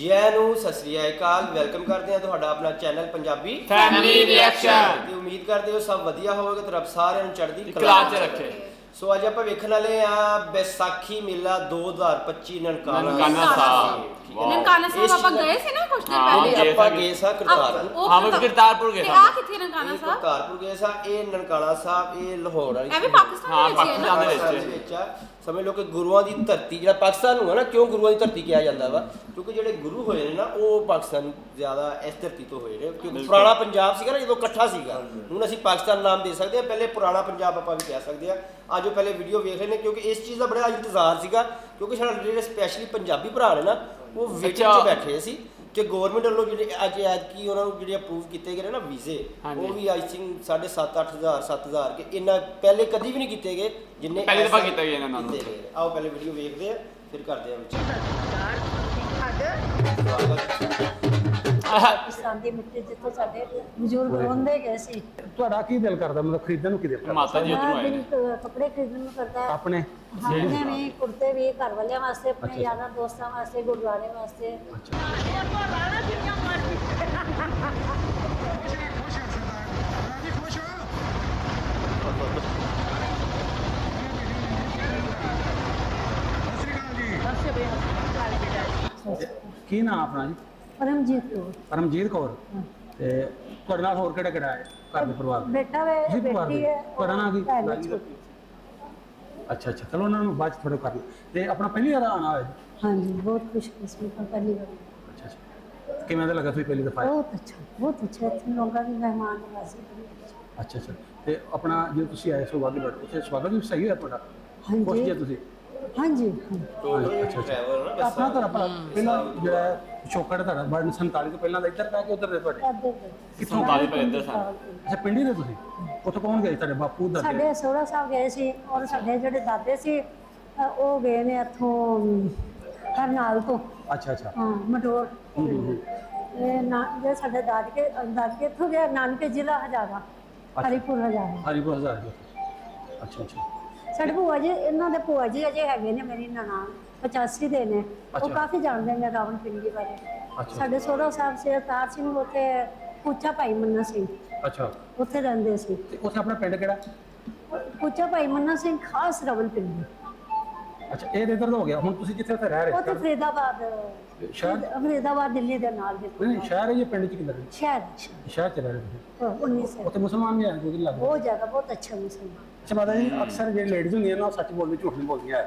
ਜੈ ਨੂੰ ਸਤਿ ਸ੍ਰੀ ਅਕਾਲ। ਵੈਲਕਮ ਕਰਦੇ ਹਾਂ ਤੁਹਾਡਾ ਆਪਣਾ ਚੈਨਲ ਪੰਜਾਬੀ ਫੈਮਿਲੀ ਰਿਐਕਸ਼ਨ ਤੇ ਉਮੀਦ ਕਰਦੇ ਹੋ ਸਭ ਵਧੀਆ ਹੋਵੇਗਾ ਤੇ ਰੱਬ ਸਾਰਿਆਂ ਨੂੰ ਚੜ੍ਹਦੀ ਕਲਾ ਚ ਰੱਖੇ। ਸੋ ਅੱਜ ਆਪਾਂ ਵੇਖਣ ਵਾਲੇ ਆ ਵਿਸਾਖੀ ਮੇਲਾ 2025 ਨਨਕਾਣਾ ਨਨਕਾਣਾ ਸਾਹਿਬ। ਨਨਕਾਣਾ ਸਾਹਿਬ ਇਸ ਆਪਾਂ ਗਏ ਸੀ ਨਾ ਕੁਝ ਦਿਨ ਹਾਂ, ਪਹਿਲੇ। ਆਪਾਂ ਸੀ। ਗਏ ਸਾਂ ਕਰਤਾਰਪੁਰ। ਉਹ ਹਾਂ, ਬਸ ਕਰਤਾਰਪੁਰ ਗਏ ਤੇ ਸਾਂ। ਆ ਕਿੱਥੇ ਨਨਕਾਣਾ ਇਹ ਸਾਹਿਬ? ਕਰਤਾਰਪੁਰ ਗਏ ਸਾਂ ਇਹ ਨਨਕਾਣਾ ਸਾਹਿਬ ਇਹ ਲਾਹੌਰ ਵਾਲੀ ਇਹ ਵੀ ਪਾਕਿਸਤਾਨ ਹਾਂ, ਦੇ ਵਿੱਚ ਹੀ ਹੈ ਨਾ? ਪਾਕਿਸਤਾਨ ਦੇ ਵਿੱਚ। ਪਾਕਿਸਤਾਨ ਦੇ ਵਿੱਚ ਆ। ਸਮਝ ਲਓ ਕਿ ਗੁਰੂਆਂ ਦੀ ਧਰਤੀ ਜਿਹੜਾ ਪਾਕਿਸਤਾਨ ਨੂੰ ਹੈ ਨਾ ਕਿਉਂ ਗੁਰੂਆਂ ਦੀ ਧਰਤੀ ਕਿਹਾ ਜਾਂਦਾ ਵਾ? ਕਿਉਂਕਿ ਜਿਹੜੇ ਗੁਰੂ ਹੋਏ ਨੇ ਨਾ ਉਹ ਪਾਕਿਸਤਾਨ ਜ਼ਿਆਦਾ ਇਸ ਧਰਤੀ ਤੋਂ ਹੋਏ ਨੇ। ਕਿਉਂਕਿ। ਪੁਰਾਣਾ ਪੰਜਾਬ ਸੀਗਾ ਨਾ ਜਦੋਂ ਇਕੱਠਾ ਸੀਗਾ। ਹੁਣ ਅਸੀਂ ਪਾਕਿਸਤਾਨ ਨਾਮ ਦੇ ਸਕਦੇ ਹਾਂ। ਪਹਿਲੇ ਪੁਰਾਣਾ ਪੰਜਾਬ ਆਪਾਂ ਵੀ ਕਹਿ ਸਕਦੇ ਹਾਂ। ਅੱਜ ਉਹ ਪਹਿਲੇ ਵੀਡੀਓ ਵੇਖ ਰਹੇ ਨੇ ਕਿਉਂਕਿ ਇਸ ਚੀਜ਼ ਦਾ ਬੜਾ ਇੰਤਜ਼ਾਰ ਸੀਗਾ। ਕਿਉਂਕਿ ਸਾਡਾ ਜਿਹੜੇ ਸਪੈਸ਼ਲੀ ਪੰਜਾਬੀ ਭਰਾ ਨੇ ਨਾ ਉਹ ਵੇਟਿੰਗ 'ਚ ਅੱਛਾ। ਬੈਠੇ ਸੀ ਕਿ ਗਵਰਨਮੈਂਟ ਵੱਲੋਂ ਜਿਹੜੇ ਅੱਜ ਐਤ ਕੀ ਉਹਨਾਂ ਨੂੰ ਜਿਹੜੇ ਅਪਰੂਵ ਕੀਤੇ ਗਏ ਨੇ ਨਾ ਵੀਜ਼ੇ। ਉਹ ਵੀ ਆਈ ਥਿੰਕ 7.5 8000 7000 ਕੇ ਇੰਨਾ ਪਹਿਲੇ ਕਦੀ ਵੀ ਨਹੀਂ ਕੀਤੇ ਗਏ ਜਿੰਨੇ ਪਹਿਲੀ ਦਫਾ ਕੀਤੇ ਨੇ ਇਹਨਾਂ ਨੂੰ। ਕੀਤੇ ਗਏ। ਆਓ ਪਹਿਲੇ ਵੀਡੀਓ ਵੇਖਦੇ ਆ ਫਿਰ ਕਰਦੇ ਆ ਵਿੱਚ ਪਾਕਿਸਤਾਨ ਦੀ ਮਿੱਟੀ ਜਿੱਥੇ ਸਾਡੇ ਬਜ਼ੁਰਗ ਰਹਿੰਦੇ ਗਏ ਸੀ। ਤੁਹਾਡਾ ਕੀ ਦਿਲ ਕਰਦਾ? ਮਤਲਬ ਖਰੀਦਣ ਨੂੰ ਕੀ ਦਿਲ ਕਰਦਾ? ਮਾਤਾ ਜੀ ਉਧਰੋਂ ਆਏ ਨੇ। ਦਿਲ ਕੱਪੜੇ ਖਰੀਦਣ ਨੂੰ ਕਰਦਾ। ਹੈ। ਆਪਣੇ ਆਪਣੇ ਵੀ ਕੁੜਤੇ ਵੀ ਘਰ ਵਾਲਿਆਂ ਵਾਸਤੇ ਅੱਛਾ, ਆਪਣੇ। ਯਾਰਾਂ ਦੋਸਤਾਂ ਵਾਸਤੇ ਗੁਰਦੁਆਰੇ ਵਾਸਤੇ। ਕੀ ਨਾਮ ਆਪਣਾ ਜੀ? ਪਰਮਜੀਤ ਕੌਰ। ਪਰਮਜੀਤ ਕੌਰ? ਹਾਂ। ਤੇ ਤੁਹਾਡੇ ਨਾਲ ਹੋਰ ਕਿਹੜਾ ਕਿਹੜਾ ਹੈ? ਘਰ ਦੇ ਪਰਿਵਾਰ ਬੇਟਾ ਵੇ ਜੀ ਪਰਿਵਾਰ ਬੇਟੀ ਦੇ। ਹੈ ਤੁਹਾਡਾ ਨਾਮ ਕੀ? ਭੈਣ ਹੈ ਛੋਟੀ। ਅੱਛਾ ਅੱਛਾ। ਚਲੋ ਉਹਨਾਂ ਨੂੰ ਬਾਅਦ ਚ ਥੋੜੇ ਕਰ ਲਓ ਤੇ ਆਪਣਾ ਪਹਿਲੀ ਵਾਰ ਆਣਾ ਹੋਇਆ ਜੀ? ਹਾਂਜੀ ਬਹੁਤ ਖੁਸ਼ਕਿਸਮਤ ਹਾਂ ਪਹਿਲੀ ਵਾਰ। ਅੱਛਾ ਅੱਛਾ। ਕਿਵੇਂ ਦਾ ਲੱਗਾ ਤੁਸੀਂ ਪਹਿਲੀ ਦਫਾ? ਬਹੁਤ ਅੱਛਾ ਬਹੁਤ ਅੱਛਾ। ਇੱਥੇ ਲੋਕਾਂ ਦੀ ਮਹਿਮਾਨ ਨਵਾਜ਼ੀ ਬੜੀ ਅੱਛੀ। ਅੱਛਾ ਅੱਛਾ। ਤੇ ਆਪਣਾ ਜੇ ਤੁਸੀਂ ਆਏ ਸੋ ਵਾਦੀ ਬੈਠ। ਉੱਥੇ ਸਵਾਗਤ ਵੀ ਸਹੀ ਹੋਇਆ ਤੁਹਾਡਾ? ਹਾਂਜੀ। ਜੀ ਤੁਸੀਂ? ਹਾਂਜੀ। ਹਾਂ। ਟੋਟਲ ਅੱਛਾ, ਅੱਛਾ। ਟਰੈਵਲ ਨਾ ਆਪਣਾ ਘਰ ਆਪਣਾ ਪਹਿਲਾਂ ਜਿਹੜਾ ਹੈ, ਪਿਛੋਕੜ ਤੁਹਾਡਾ ਬਰਨ 47 ਤੋਂ ਪਹਿਲਾਂ ਦਾ ਇੱਧਰ ਪੈ ਕੇ ਉੱਧਰ ਦੇ ਤੁਹਾਡੇ। ਇੱਧਰ ਦੇ। ਕਿੱਥੋਂ? ਬਾਅਦ ਪਰ ਇੱਧਰ ਸਨ ਅੱਛਾ ਪਿੰਡੀ ਦੇ ਤੁਸੀਂ? ਉੱਥੇ ਕੌਣ ਗਏ ਤੁਹਾਡੇ ਬਾਪੂ ਦਾਦੇ? ਸਾਡੇ ਸੋਹਰਾ ਸਾਹਿਬ ਗਏ ਸੀ ਔਰ ਸਾਡੇ ਜਿਹੜੇ ਦਾਦੇ ਸੀ ਅ, ਉਹ ਗਏ ਨੇ ਇੱਥੋਂ ਅਮ, ਕਰਨਾਲ ਤੋਂ। ਅੱਛਾ ਅੱਛਾ। ਹਾਂ ਮਟੋਰ। ਇਹ ਨਾ ਜੇ ਸਾਡੇ ਦਾਦਕੇ ਦਾਦਕੇ ਇੱਥੋਂ ਗਿਆ ਨਾਨਕੇ ਜ਼ਿਲ੍ਹਾ ਹਜ਼ਾਰਾ ਹਰੀਪੁਰ ਹਜ਼ਾਰਾ। ਹਰੀਪੁਰ ਹਜ਼ਾਰ ਦੇ ਅੱਛਾ ਅੱਛਾ। ਸਾਡੇ ਭੂਆ ਜੀ ਇਹਨਾਂ ਦੇ ਭੂਆ ਜੀ ਅਜੇ ਹੈਗੇ ਨੇ ਮੇਰੀ ਨਨਾਣ 85 ਦੇ ਨੇ। ਉਹ ਅੱਛਾ। ਕਾਫੀ ਜਾਣਦੇ ਨੇ ਰਾਵਣ ਪਿੰਡੀ ਬਾਰੇ। ਅੱਛਾ। ਸਾਡੇ ਸੋਹਰਾ ਸਾਹਿਬ ਸੇ ਅਵਤਾਰ ਸਿੰਘ ਉੱਥੇ ਪੁੱਛਾ ਭਾਈ ਮੰਨਾ ਸਿੰਘ। ਅੱਛਾ। ਉੱਥੇ ਰਹਿੰਦੇ ਸੀ। ਤੇ ਉੱਥੇ ਆਪਣਾ ਪਿੰਡ ਕਿਹੜਾ? ਪੁੱਛਾ ਭਾਈ ਮੰਨਾ ਸਿੰਘ ਖਾਸ ਰਾਵਣ ਪਿੰਡੀ। ਅੱਛਾ ਇਹ ਤੇ ਇੱਧਰ ਦਾ ਹੋ ਗਿਆ। ਹੁਣ ਤੁਸੀਂ ਜਿੱਥੇ ਉੱਥੇ ਰਹਿ ਰਹੇ ਫਰੀਦਾਬਾਦ ਸ਼ਹਿਰ? ਫਰੀਦਾਬਾਦ ਦਿੱਲੀ ਦੇ ਨਾਲ ਨਹੀਂ ਨਹੀਂ ਸ਼ਹਿਰ ਹੈ ਜਾਂ ਪਿੰਡ ਚ ਕਿੱਧਰ ਹੈ? ਸ਼ਹਿਰ ਸ਼ਹਿਰ। ਚ ਰਹਿ ਰਹੇ ਉਹ 19 ਸੇ। ਉੱਥੇ ਮੁਸਲਮਾਨ ਵੀ ਆਏ ਕੋਈ ਲੱਗ ਬਹੁਤ ਜ਼ਿਆਦਾ ਬਹੁਤ ਅੱਛਾ ਮੁਸਲਮਾਨ। ਅੱਛਾ ਮਾਤਾ ਜੀ ਅਕਸਰ ਜਿਹੜੇ ਲੇਡੀਜ਼ ਹੁੰਦੀਆਂ ਨਾ ਉਹ ਸੱਚ ਬੋਲਦੀ ਝੂਠ ਨਹੀਂ ਬੋਲਦੀਆਂ।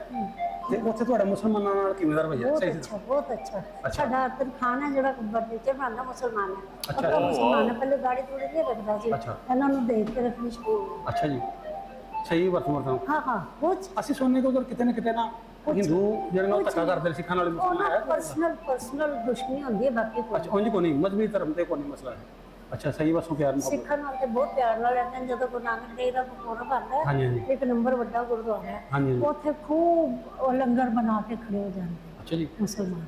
ਤੇ ਉੱਥੇ ਤੁਹਾਡਾ ਮੁਸਲਮਾਨਾਂ ਨਾਲ ਕਿਵੇਂ ਦਾ ਰਵੱਈਆ? ਬਹੁਤ ਸਹੀ ਸੀ ਅੱਛਾ ਬਹੁਤ ਅੱਛਾ। ਅੱਛਾ। ਸਾਡਾ ਅਰਤਨ ਖਾਨ ਹੈ ਜਿਹੜਾ ਫਰਨੀਚਰ ਬਣਾਉਂਦਾ ਮੁਸਲਮਾਨ ਹੈ। ਅੱਛਾ। ਪੱਕਾ ਮੁਸਲਮਾਨ ਹੈ ਪਹਿਲੇ ਗਾੜੀ ਥੋੜੀ ਨਹੀਂ ਰੱਖਦਾ ਸੀ। ਅੱਛਾ। ਇਹਨਾਂ ਨੂੰ ਦੇਖ ਕੇ ਰੱਖਣੀ ਸ਼ੁਰੂ ਅੱਛਾ ਜੀ। ਸਹੀ ਵਰਤੋਂ ਵਰਤੋਂ ਹਾਂ ਹਾਂ ਬਹੁਤ ਅਸੀਂ ਸੁਣਨੇ ਕਿ ਉਧਰ ਕਿਤੇ ਨਾ ਕਿਤੇ ਨਾ ਹਿੰਦੂ ਜਿਹੜੇ ਨਾਲ ਧੱਕਾ ਕਰਦੇ ਨੇ ਸਿੱਖਾਂ ਨਾਲ ਵੀ ਉਹ ਮਸਲਾ ਨਾ ਹੈ। ਪਰਸਨਲ ਪਰਸਨਲ ਦੁਸ਼ਮਣੀ ਹੁੰਦੀ ਹੈ ਬਾਕੀ ਕੋਈ ਅੱਛਾ ਉਂਝ ਕੋ ਨਹੀਂ। ਮਜ਼ਬੀ ਧਰਮ ਤੇ ਕੋਈ ਨਹੀਂ ਮਸਲਾ ਹੈ। ਅੱਛਾ ਸਹੀ ਵਸੋਂ ਪਿਆਰ ਮੁਹੱਬਤ। ਸਿੱਖਾਂ ਨਾਲ ਤੇ ਬਹੁਤ ਪਿਆਰ ਨਾਲ ਰਹਿੰਦੇ ਨੇ ਜਦੋਂ ਗੁਰੂ ਨਾਨਕ ਦੇਵ ਦਾ ਗੁਰਪੁਰਬ ਆਉਂਦਾ ਹੈ ਹਾਂਜੀ ਹਾਂਜੀ। ਇੱਕ ਨੰਬਰ ਵੱਡਾ ਗੁਰਦੁਆਰਾ ਹੈ। ਹਾਂਜੀ ਹਾਂਜੀ। ਉੱਥੇ ਖੂਬ ਉਹ ਲੰਗਰ ਬਣਾ ਕੇ ਖੜੇ ਹੋ ਜਾਂਦੇ ਅੱਛਾ ਜੀ। ਮੁਸਲਮਾਨ।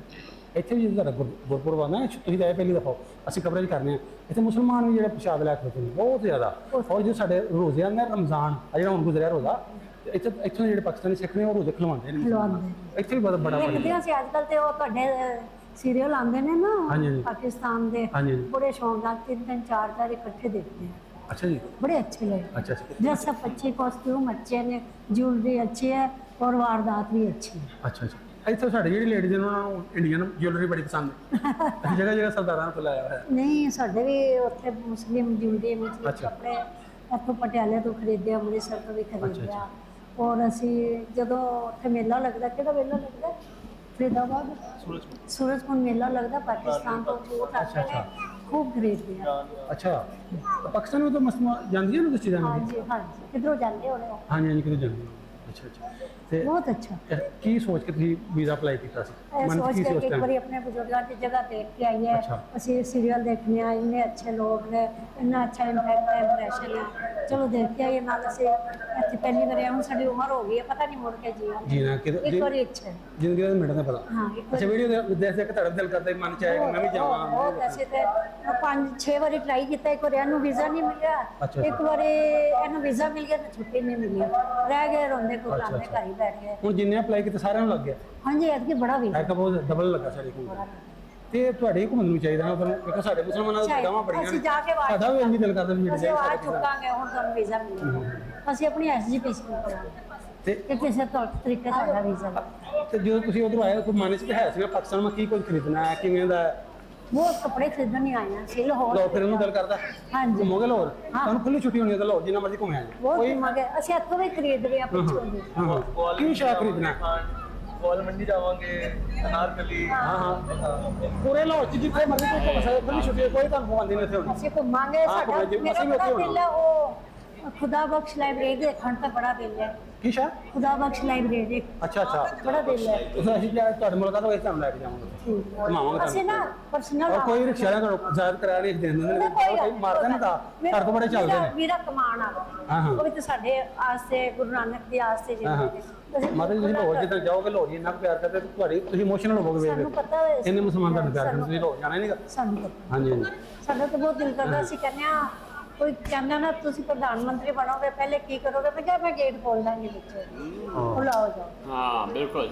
ਇੱਥੇ ਵੀ ਜਿਹੜਾ ਗੁਰ- ਗੁਰਪੁਰਬ ਆਉਂਦਾ ਨਾ ਤੁਸੀਂ ਤਾਂ ਇਹ ਪਹਿਲੀ ਦਫਾ ਅਸੀਂ ਕਵਰੇਜ ਕਰਨੇ ਆ। ਇੱਥੇ ਮੁਸਲਮਾਨ ਵੀ ਜਿਹੜੇ ਪ੍ਰਸ਼ਾਦ ਲੈ ਕੇ ਨੇ ਬਹੁਤ ਜ਼ਿਆਦਾ। ਔਰ ਜੋ ਸਾਡੇ ਰੋਜ਼ੇ ਆਉਂਦੇ ਨੇ ਰਮਜ਼ਾਨ ਆ ਜਿਹੜਾ ਹੁਣ ਗੁਜ਼ਰਿਆ ਰੋਜ਼ਾ ਤੇ ਇੱਥੇ ਇੱਥੋਂ ਦੇ ਜਿਹੜੇ ਪਾਕਿਸਤਾਨੀ ਸਿੱਖ ਨੇ ਉਹ ਰੋਜ਼ੇ ਖਲਵਾਉਂਦੇ ਨੇ ਖਿਲਵਾਉਂਦੇ ਨੇ। ਇੱਥੇ ਵੀ ਬੜਾ ਬੜਾ ਦੇਖਦੇ ਹਾਂ ਅਸੀਂ ਅੱਜ ਕੱਲ ਤੇ ਉਹ ਤੁਹਾਡੇ ਸੀਰੀਅਲ ਆਉਂਦੇ ਨੇ ਨਾ ਹਾਂਜੀ, ਹਾਂਜੀ। ਪਾਕਿਸਤਾਨ ਦੇ ਹਾਂਜੀ ਹਾਂਜੀ ਬੜੇ ਸ਼ੌਂਕ ਨਾਲ ਤਿੰਨ ਤਿੰਨ ਚਾਰ ਚਾਰ ਇਕੱਠੇ ਦੇਖਦੇ ਆ ਅੱਛਾ ਜੀ बड़े अच्छे लगे ਅੱਛਾ ਅੱਛਾ ड्रेस सब अच्छे कॉस्ट्यूम अच्छे ने ज्वेलरी अच्छी है और वारदात भी अच्छी है ਅੱਛਾ ਅੱਛਾ ਇੱਥੇ ਸਾਡੇ ਜਿਹੜੀ ਲੇਡੀਜ਼ ਨੇ ਉਹਨਾਂ ਨੂੰ ਇੰਡੀਅਨ ਜਿਊਲਰੀ ਬੜੀ ਪਸੰਦ ਹੈ ਅਸੀਂ ਜਗ੍ਹਾ ਜਗ੍ਹਾ ਸਰਦਾਰਾਂ ਤੋਂ ਲਾਇਆ ਹੋਇਆ ਹੈ ਨਹੀਂ ਸਾਡੇ ਵੀ ਉੱਥੇ ਮੁਸਲਿਮ ਜਿਉਂਦੇ ਮੁਸਲਿਮ ਅੱਛਾ। ਕੱਪੜੇ ਇੱਥੋਂ ਪਟਿਆਲੇ ਤੋਂ ਖਰੀਦਿਆ ਅੰਮ੍ਰਿਤਸਰ ਤੋਂ ਵੀ ਖਰੀਦਿਆ ਔਰ ਅਸੀਂ ਜਦੋਂ ਉੱਥੇ ਮੇਲਾ ਲੱਗਦਾ ਕਿਹੜਾ ਮੇਲਾ ਲੱਗਦਾ ਫਰੀਦਾਬਾਦ? ਸੂਰਜਕੁੰਡ ਮੇਲਾ ਲੱਗਦਾ ਪਾਕਿਸਤਾਨ ਤੋਂ ਛੂਟ ਆਤੇ ਨੇ ਖੂਬ ਖਰੀਦਦੇ ਆ ਅੱਛਾ ਤਾਂ ਪਾਕਿਸਤਾਨ ਵਿੱਚ ਤਾਂ ਮਸਮਾ ਜਾਂਦੀਆਂ ਨੇ ਤੁਸੀਂ ਜਾਂਦੇ ਹਾਂਜੀ ਹਾਂਜੀ। ਕਿਧਰੋਂ ਜਾਂਦੇ ਹੋ? ਹਾਂਜੀ ਹਾਂਜੀ ਕਿਤੇ ਜਾਂਦੇ ਅੱਛਾ ਅੱਛਾ। ਤੇ ਬਹੁਤ ਅੱਛਾ। ਇਹ ਕੀ ਸੋਚ ਕੇ ਤੁਸੀਂ ਵੀਜ਼ਾ ਅਪਲਾਈ ਕੀਤਾ ਸੀ? ਇਹ ਮਨ 'ਚ ਸੋਚ ਕੀ ਇੱਕ? ਵਾਰੀ ਆਪਣੇ ਬਜ਼ੁਰਗਾਂ ਦੀ ਜਗ੍ਹਾ ਦੇਖ ਕੇ ਆਈਏ। ਅੱਛਾ। ਅਸੀਂ ਸੀਰੀਅਲ ਦੇਖਨੇ ਆ ਇੰਨੇ ਅੱਛੇ ਲੋਕ ਨੇ ਇੰਨਾ ਅੱਛਾ ਇੰਪੈਕਟ ਹੈ ਇੰਪ੍ਰੈਸ਼ਨ ਹੈ ਚਲੋ ਦੇਖ ਕੇ ਆਈਏ ਨਾਲ ਅਸੀਂ ਇੱਥੇ ਪਹਿਲੀ ਵਾਰ ਹੁਣ ਸਾਡੀ ਉਮਰ ਹੋ ਗਈ ਹੈ ਪਤਾ ਨਹੀਂ ਮੁੜ ਕੇ ਜੀਵਾਂ ਜੀ ਨਾ ਕਿ ਇੱਕ ਵਾਰੀ ਹੈ ਜ਼ਿੰਦਗੀ ਦਾ ਮਿੰਟ ਦਾ ਪਤਾ। ਹਾਂ ਇੱਕ ਅੱਛਾ ਵੀਡੀਓ ਦੇ ਦੇਖ ਦੇਖ ਕੇ ਤੁਹਾਡਾ ਦਿਲ ਕਰਦਾ ਵੀ ਮਨ ਚ ਆਇਆ ਕਿ ਮੈਂ ਵੀ ਜਾਵਾਂ। ਬਹੁਤ ਅਸੀਂ ਤੇ ਪੰਜ ਛੇ ਵਾਰੀ ਟਰਾਈ ਕੀਤਾ ਇੱਕ ਵਾਰੀ ਇਹਨੂੰ ਵੀਜ਼ਾ ਨਹੀਂ ਮਿਲਿਆ। ਅੱਛਾ, ਇੱਕ ਵਾਰੀ ਇਹਨੂੰ ਵੀਜ਼ਾ ਮਿਲ ਗਿਆ ਤੇ ਛੁੱਟੀ ਨਹੀਂ ਮਿਲੀ। ਰਹਿ ਗਏ ਰੋਂਦੇ ਕੁਰਲਾਉਂਦੇ ਘਰ ਹੀ ਬੈਠ ਗਏ। ਹੁਣ ਜਿੰਨੇ ਅਪਲਾਈ ਕੀਤੇ ਸਾਰਿਆਂ ਨੂੰ ਲੱਗ ਗਿਆ? ਹਾਂਜੀ ਐਤਕੀ ਬੜਾ ਵੀਜ਼ਾ ਹੈ ਕਿ ਬਹੁਤ ਡਬਲ ਲੱਗਾ ਸਾਡੇ ਕੋਲ ਤੇ ਤੁਹਾਡੇ ਘੁੰਮਣ ਨੂੰ ਚਾਹੀਦਾ ਨਾ ਉਧਰ ਕਿਉਂਕਿ ਸਾਡੇ ਮੁਸਲਮਾਨਾਂ ਦੀ ਚਾਹੀਦਾ। ਗਾਵਾਂ ਬੜੀਆਂ ਅਸੀਂ ਜਾ ਕੇ ਆਵਾਜ਼ ਸਾਡਾ ਵੀ ਇੰਨੀ ਦਿਲ ਕਰਦਾ ਵੀ ਅਸੀਂ ਜਿਹੜੇ ਆਵਾਜ਼ ਚੁੱਕਾਂਗੇ ਹੁਣ ਤੁਹਾਨੂੰ ਵੀਜ਼ਾ ਮਿਲੇਗਾ। ਅਸੀਂ ਆਪਣੀ ਐਸਜੀ ਪੇਸ਼ਕਸ਼ ਕਰਾਂਗੇ ਤੇ ਕਿ ਕਿਸੇ ਤੌਰ ਤਰੀਕੇ ਸਾਡਾ ਵੀਜ਼ਾ ਤੇ ਜਦੋਂ ਤੁਸੀਂ ਉਧਰ ਆਏ ਕੋਈ ਮਨ 'ਚ ਤਾਂ ਹੈ ਸੀ ਨਾ? ਪਾਕਿਸਤਾਨ ਮੈਂ ਕੀ ਕੁਝ ਖਰੀਦਣਾ ਹੈ ਕਿਵੇਂ ਦਾ ਹੈ? ਉਹ ਕੱਪੜੇ ਖਰੀਦਣ ਨਹੀਂ ਆਏ ਹਾਂ ਸੀ ਲਾਹੌਰ ਲੋ ਫਿਰ ਉਹਨੂੰ ਦਿਲ ਕਰਦਾ। ਹਾਂਜੀ। ਘੁੰਮੋਗੇ ਲਾਹੌਰ। ਤੁਹਾਨੂੰ ਖੁੱਲੀ ਛੁੱਟੀ ਹੋਣੀ ਹੈ ਤਾਂ ਲਾਹੌਰ ਜਿੰਨਾ ਮਰਜ਼ੀ ਘੁੰਮਿਆ ਜਾਏ ਬਹੁਤ ਘੁੰਮਾਂਗੇ। ਅਸੀਂ ਇੱਥੋਂ ਵੀ ਖਰੀਦ ਰਹੇ ਆ ਪਿੱਛੋਂ ਦੀ। ਹਾਂ ਹਾਂ। ਕੀ ਸ਼ਾ ਖਰੀਦਣਾ? ਗੋਲ ਮੰਡੀ ਜਾਵਾਂਗੇ ਅਨਾਰਕਲੀ ਹਾਂ ਹਾਂ। ਪੂਰੇ ਲਾਹੌਰ 'ਚ ਜਿੱਥੇ ਮਰਜ਼ੀ ਕੋਈ ਘੁੰਮ ਸਕਦਾ ਖੁੱਲੀ ਛੁੱਟੀ ਹੈ, ਕੋਈ ਤੁਹਾਨੂੰ ਪਾਬੰਦੀ ਨਹੀਂ ਇੱਥੇ ਹੋਣੀ। ਅਸੀਂ ਘੁੰਮਾਂਗੇ ਸਾਡਾ ਮੇਰਾ ਬੜਾ ਦਿਲ ਹੈ ਉਹ ਖੁਦਾ ਬਖਸ਼ ਲਾਇਬ੍ਰੇਰੀ ਦੇਖਣ ਦਾ ਬੜਾ ਦਿਲ ਹੈ। ਕੀ ਸ਼ਾ ਖੁਦਾ ਬਖਸ਼ ਲਾਇਬ੍ਰੇਰੀ ਅੱਛਾ ਅੱਛਾ। ਬੜਾ ਦਿਲ ਹੈ। ਤੁਸੀਂ ਅਸੀਂ ਜਾ ਤੁਹਾਡੇ ਮੁਲਕਾਂ ਤੋਂ ਇਸ ਤੁਹਾਨੂੰ ਲੈ ਕੇ ਜਾਵਾਂਗੇ। ਘੁਮਾਵਾਂਗੇ ਅਸੀਂ ਨਾ ਪਰਸਨਲ ਔਰ ਕੋਈ ਰਿਕਸ਼ਾ ਵਾਲਾ ਤੁਹਾਨੂੰ ਜ਼ਾਇਦ ਕਰਾ ਨਹੀਂ ਦੇ ਦਿੰਦੇ। ਨੇ ਕੋਈ ਮਾਰਦੇ ਨੇ ਤਾਂ ਘਰ ਤੋਂ ਬੜੇ ਚੱਲਦੇ ਨੇ। ਵੀਰਾ ਕਮਾਣ ਆ। ਹਾਂ, ਹਾਂ। ਉਹ ਵੀ ਤਾਂ ਸਾਡੇ ਆਸਤੇ ਗੁਰੂ ਨਾਨਕ ਦੀ ਆਸਤੇ ਹਾਂ ਹਾਂ। ਜਿੰਦੇ ਜੀ ਤੁਸੀਂ ਲਾਹੌਰ ਜਿੱਦਾਂ ਜਾਓਗੇ ਲਾਹੌਰ ਇੰਨਾ ਪਿਆਰ ਕਰਦੇ ਤੇ ਤੁਹਾਡੀ ਤੁਸੀਂ ਇਮੋਸ਼ਨਲ ਹੋਵੋਗੇ ਸਾਨੂੰ ਪਤਾ ਹੋਏ ਇੰਨੇ ਮੁਸਲਮਾਨ ਤੁਹਾਨੂੰ ਪਿਆਰ ਕਰਦੇ ਤੁਸੀਂ ਲਾਹੌਰ ਜਾਣਾ ਹੀ ਨਹੀਂਗਾ ਸਾਨੂੰ ਪਤਾ। ਹਾਂਜੀ ਹਾਂਜੀ। ਸਾਡਾ ਤਾਂ ਬਹੁਤ ਦਿਲ ਕਰਦਾ ਅਸੀਂ ਕਹਿੰਦੇ ਆ ਕੋਈ ਕਹਿੰਦਾ ਨਾ ਤੁਸੀਂ ਪ੍ਰਧਾਨ ਮੰਤਰੀ ਬਣੋਗੇ ਪਹਿਲੇ ਕੀ ਕਰੋਗੇ? ਮੈਂ ਕਿਹਾ ਮੈਂ ਗੇਟ ਖੋਲ ਦਾਂਗੀ ਵਿੱਚ ਖੁਲਾਓ ਜਾਓ। ਹਾਂ ਬਿਲਕੁਲ।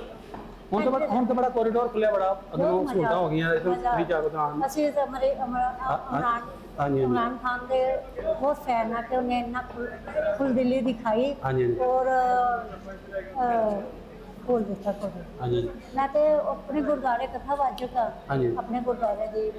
ਹੁਣ ਤਾਂ ਬੜਾ ਹੁਣ ਤਾਂ ਬੜਾ ਕੋਰੀਡੋਰ ਖੁੱਲਿਆ ਬੜਾ। ਅਗਰੋਂ ਸਹੂਲਤਾਂ ਹੋ ਗਈਆਂ ਇੱਥੇ ਮਜ਼ਾ ਫ੍ਰੀ ਜਾਗੋ ਤਾਂ ਅਸੀਂ ਤਾਂ ਹਾਂ, ਇਮਰਾਨ ਹਾਂਜੀ, ਹਾਂਜੀ। ਇਮਰਾਨ ਖਾਨ ਦੇ ਬਹੁਤ ਫੈਨ ਆ ਕਿ ਉਹਨੇ ਇੰਨਾ ਖੁੱਲ ਦਿਲੀ ਦਿਖਾਈ। ਹਾਂਜੀ, ਹਾਂਜੀ। ਔਰ ਬੋਲ ਦਿੱਤਾ ਕੋਈ ਹਾਂਜੀ ਮੈਂ ਤੇ ਆਪਣੇ ਗੁਰਦੁਆਰੇ ਕਥਾ ਵਾਚਕ ਹਾਂਜੀ। ਆਪਣੇ ਗੁਰਦੁਆਰੇ ਦੀ